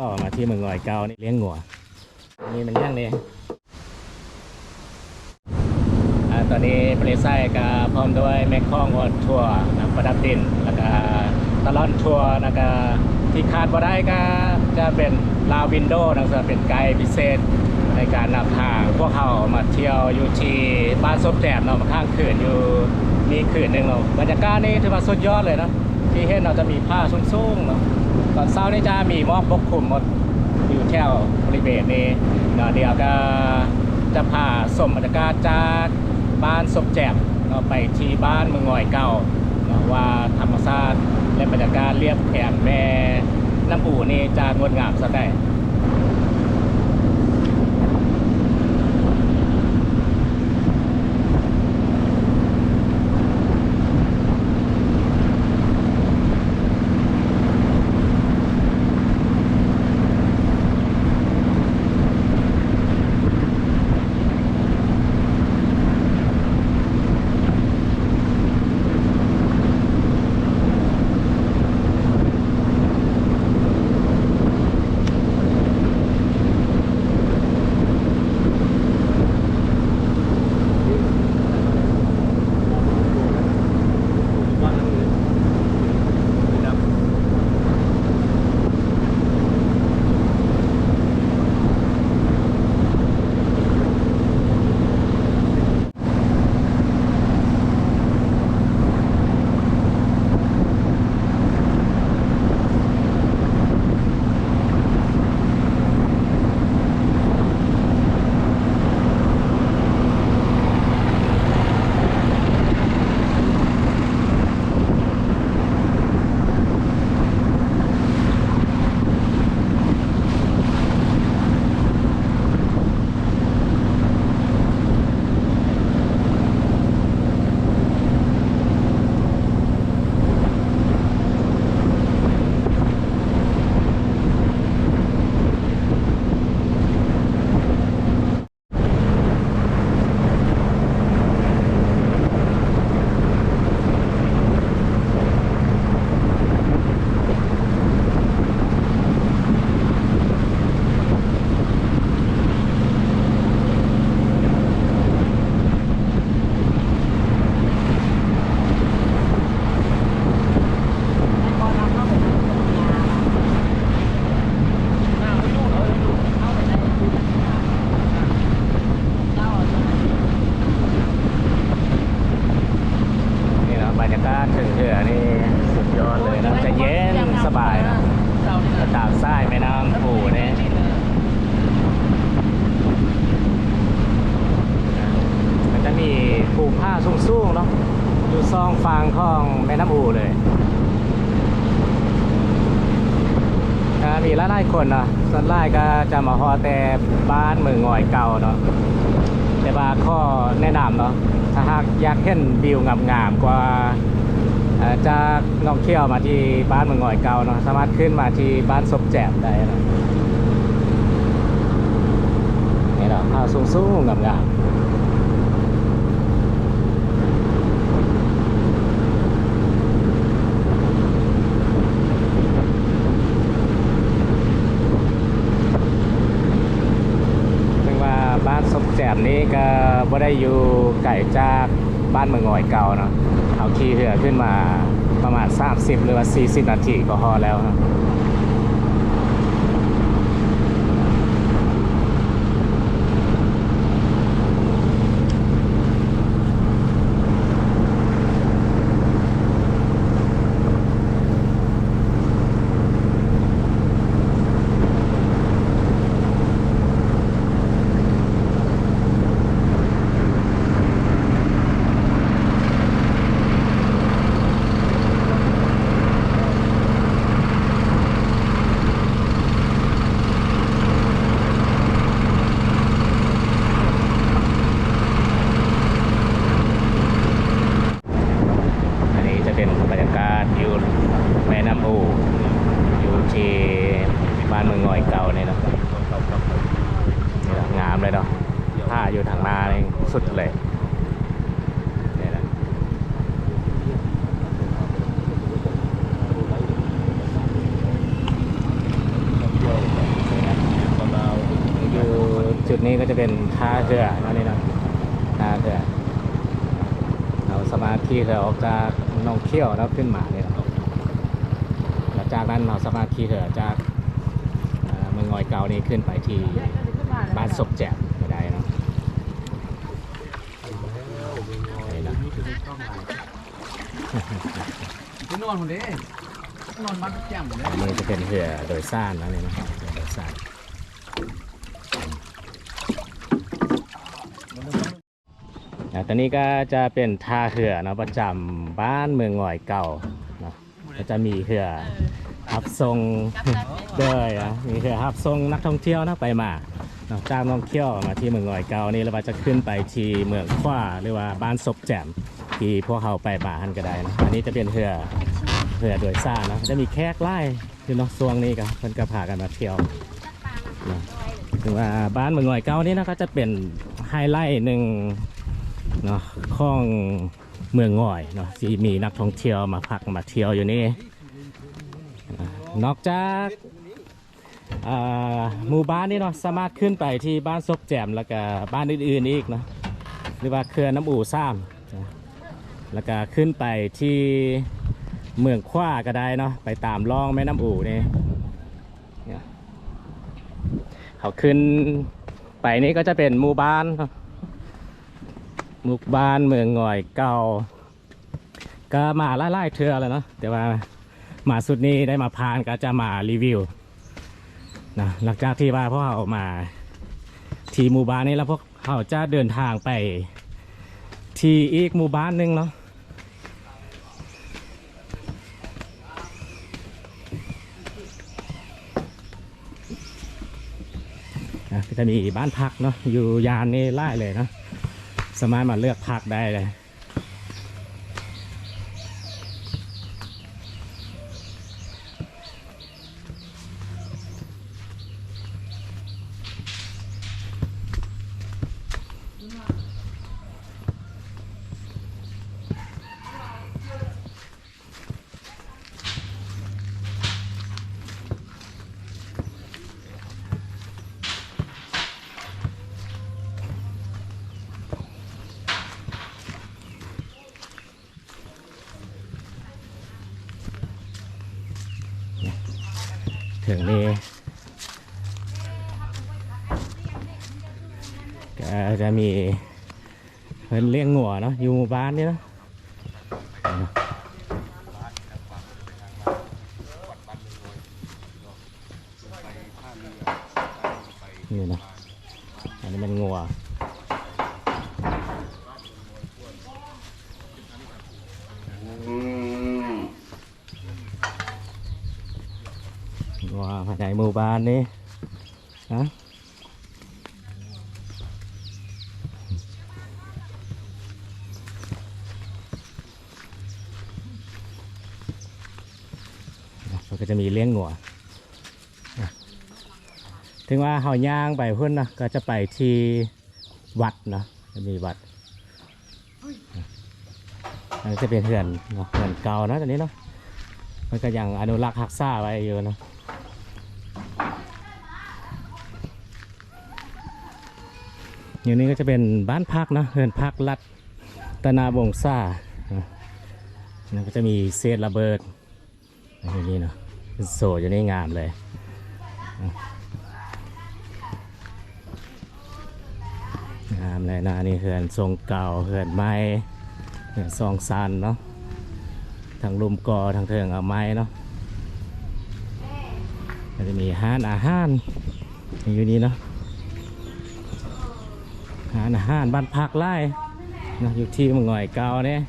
ก็มาที่เมืองงอยเกานี่เลี้ยงงัวนี่มันย่างเลยอตอนนี้บริษัทก็พร้อมด้วยแม่ข้องออนทัวร์นะประดับดิน แล้วก็ตลอดทัวร์แล้วก็ที่คาดว่าได้ก็จะเป็นลาวินโดว์นะจะเป็นไกด์พิเศษในการนำทางพวกเขามาเที่ยวอยู่ที่บ้านซบแจมเนาะมาข้างคืนอยู่มีคืนหนึ่งเนาบรรยากาศนี่ถือว่าสุดยอดเลยนะ ที่เห็นเราจะมีผ้าสูงๆเนาะตอนเช้านี่จะมีหมอบปกคลุมหมดอยู่แถวบริเวณนี้เนาะเดี๋ยวก็จะพาสมบรรยากาศจากบ้านศพแจบเราไปที่บ้านเมืองงอยเก่าเนาะว่าธรรมชาติและบรรยากาศเรียบแขนแม่น้ำอู่นี่จะงดงามสักได้ ซองฟางของแม่น้ำอูเลยอ่ามีหลายๆคนเนาะส่วนหลายก็จะมาฮอแต่บ้านเมืองงอยเก่าเนาะแต่ว่าข้อแนะนำเนาะถ้าหากอยากเห็นวิวงามๆกว่าจากนองเที่ยวมาที่บ้านเมืองงอยเก่าเนาะสามารถขึ้นมาที่บ้านศพแจมได้นะนี่เนาะภาสูงๆงามๆ บ้านสมแจมนี้ก็บ่ได้อยู่ไกลจากบ้านเมืองหอยเก่าเนาะเอาขี่เรือขึ้นมาประมาณ 30 หรือว่า 40 นาทีก็พอแล้วครับ อันนี้จะเป็นบรรยากาศอยู่แม่น้ำอูอยู่ที่บ้านเมืองงอยเก่าเนี่ยเนาะนี่เนาะงามเลยเนาะผ้าอยู่ทางหน้านี่สุดเลยเนี่ยนะ จุดนี้ก็จะเป็นท่าเรือเนาะนี่เนาะท่าเรือเราสามารถขี่เรือออกจากหนองเขี้ยวแล้วขึ้นมาเนี่ยเนาะแล้วจากนั้นเราสามารถขี่เรือจากเอ่อเมืองงอยเก่านี้ขึ้นไปที่บ้านศพแจ่มก็ได้เนาะนี่นะไปนอนหมดเลยนอนบ้านแจ่มหมดเลยอันนี้จะเป็นเรือโดยสารนะนี่เนาะเรือโดยสาร อะตอนนี้ก็จะเป็นท่าเรือเนาะประจำบ้านเมืองงอยเก่าเนาะก็จะมีเรือรับส่งเลยอะมีเรือรับส่งนักท่องเที่ยวนะไปมาเนาะจากน้องเที่ยวมาที่เมืองงอยเก่านี่แล้วว่าจะขึ้นไปที่เมืองขว้าหรือว่าบ้านศพแจ่มที่พวกเขาไปมาหันก็ได้นะอันนี้จะเป็นเรือเรือโดยสารนะจะมีแขกไล่คือเนาะช่วงนี้ก็เพิ่นก็พากันมาเที่ยวนะถึงว่าบ้านเมืองงอยเก่านี่นะก็จะเป็นไฮไลท์หนึ่ง เนาะของเมืองง่อยเนาะที่มีนักท่องเที่ยวมาพักมาเที่ยวอยู่นี่ นอกจากอ่าหมู่บ้านนี่เนาะสามารถขึ้นไปที่บ้านซกแจมแล้วก็บ้านอื่นๆอีกเนาะหรือว่าเขื่อนน้ำอู่ซ้ำแล้วก็ขึ้นไปที่เมืองขว้าก็ได้เนาะไปตามล่องแม่น้ำอู่นี่เนี่ยเขาขึ้นไปนี่ก็จะเป็นหมู่บ้านเนาะ หมู่บ้านเมืองงอยเก่า ก็มาไล่ๆเทือแล้วเนาะแต่ว่ามาสุดนี้ได้มาพานก็จะมารีวิวนะหลังจากที่ว่าพวกเขามา ที่หมู่บ้านนี้แล้วพวกเขาจะเดินทางไป ที่อีกหมู่บ้านหนึ่งเนาะนะก็จะมีบ้านพักเนาะอยู่ยานนี้ไล่เลยเนาะ สามารถมาเลือกพักได้เลย ถึงนี่ก็จะมีเพิ่นเลี้ยงงัวเนาะอยู่หมู่บ้านนี่เนาะนี่นะอันนี้มันงัวงัวภาย ในหมู่บ้านนี่นะมันก็จะมีเลี้ยงงัวนะถึงว่าเฮาย่างไปพุ่นนะก็จะไปที่วัดนะจะมีวัดอันนี้จะเป็นเหือนเนาะเหือนเก่านะตอนนี้เนาะมันก็ยังอนุรักษ์รักษาไว้อยู่เนาะ อยู่นี้ก็จะเป็นบ้านพักนะเหือนพักรัดตนาบงซ่านะแล้วก็จะมีเศษระเบิดอย่างนี้เนาะโซอยู่ในงามเลยงามเลยนะนี่เขื่อนทรงเก่าเขื่อนไม้เขื่อนซองซันเนาะทางลุมกอทางเทิงเอาไม้เนาะจะมีห้านอาหารอยู่นี่เนาะ หารอาหารบ้านพักไล่นะอยู่ที่เมืองหอยเก่าเนี่ย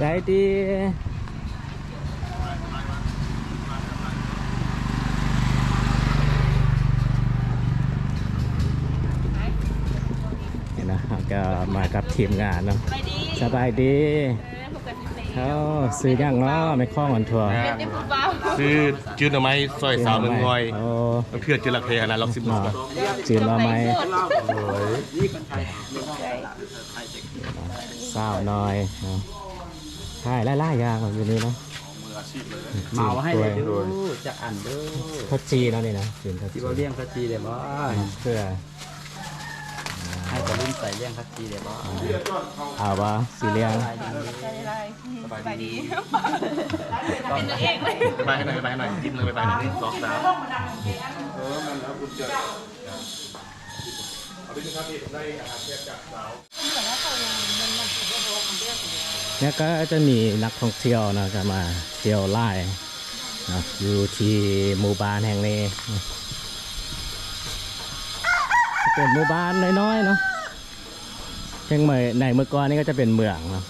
ได้ดีเห็นนะครับก็มมากับทีมงานเนาะไปดีสบายดีเออพบกันที่ไหนเขาซื้อย่างเนาะไม่คล้องอันทัวร์เป็นเด็กผู้เบาซื้อจืดหน่อไม้ซอยสาวเมืองงอยโอ้มันเพื่อจืดหลักเพนะล็อกสิบหน่อจืดมาไหมสาวน้อยเนาะ ใช่ไล่ๆอย่างแบบนี้เนาะเมาให้เลเลยยดูจะอ่านเด้อข้าวจีเนาะนี่นะจืดข้าวจีที่เราเลี้ยงคัดจีเลยบ่เพื่อให้แต่รุ่นใส่เลี้ยงคัดจีเลยบ่เอาวะสีเลียงไปดีเป็นตัวเองเลยไปให้หน่อยไปให้หน่อยจิ้มเลยไปไปหน่อยหนึ่งสองสามเนี่ยก็ นี่ก็จะมีนักท่องเที่ยวนะจะมาเที่ยวไล่นะอยู่ที่หมู่บ้านแห่งนี้ เป็นหมู่บ้านน้อยๆเนาะเชียงใหม่ในเมื่อก่อนนี่ก็จะเป็นเมืองเนาะ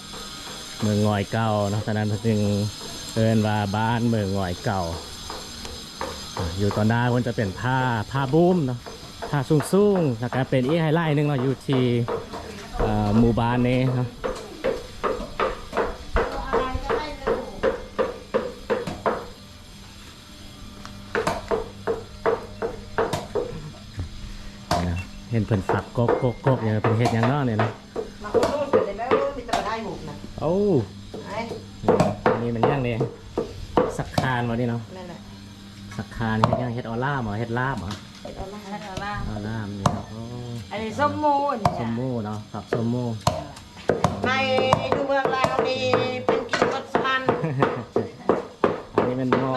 เมืองงอยเก่าเนาะฉะนั้นจึงเอินว่าบ้านเมืองงอยเก่า อยู่ตอนหน้ามันจะเป็นผ้าผ้าบุ้มเนาะผ้าสูงๆแล้วก็เป็นอีกไฮไลท์หนึงเนาะอยู่ที่หมู่บ้านนี้เนาะ ห็นเพิ่นฝักกกกกกกอย่างเป็นเฮ็ดหยังเนาะเนี่ยนะมาคนนู้นเป็นแล้วมีแต่มาได้หมกนะโอ้ไอ้อันนี้มันยังเนี่ยสักคานวะนี่เนาะนั่นแหละสักคานเฮ็ดยังเฮ็ดออล่าเหรอเฮ็ดลาบเหรอเห็ดเอาละนั่นแหละออล่ามนี่เนาะโอ้อันนี้ส้มโม่นี่ส้มโม่เนาะฝักส้มโม่ในดูเมืองลาวนี่เป็นกินวัดสันอันนี้มันหม้อ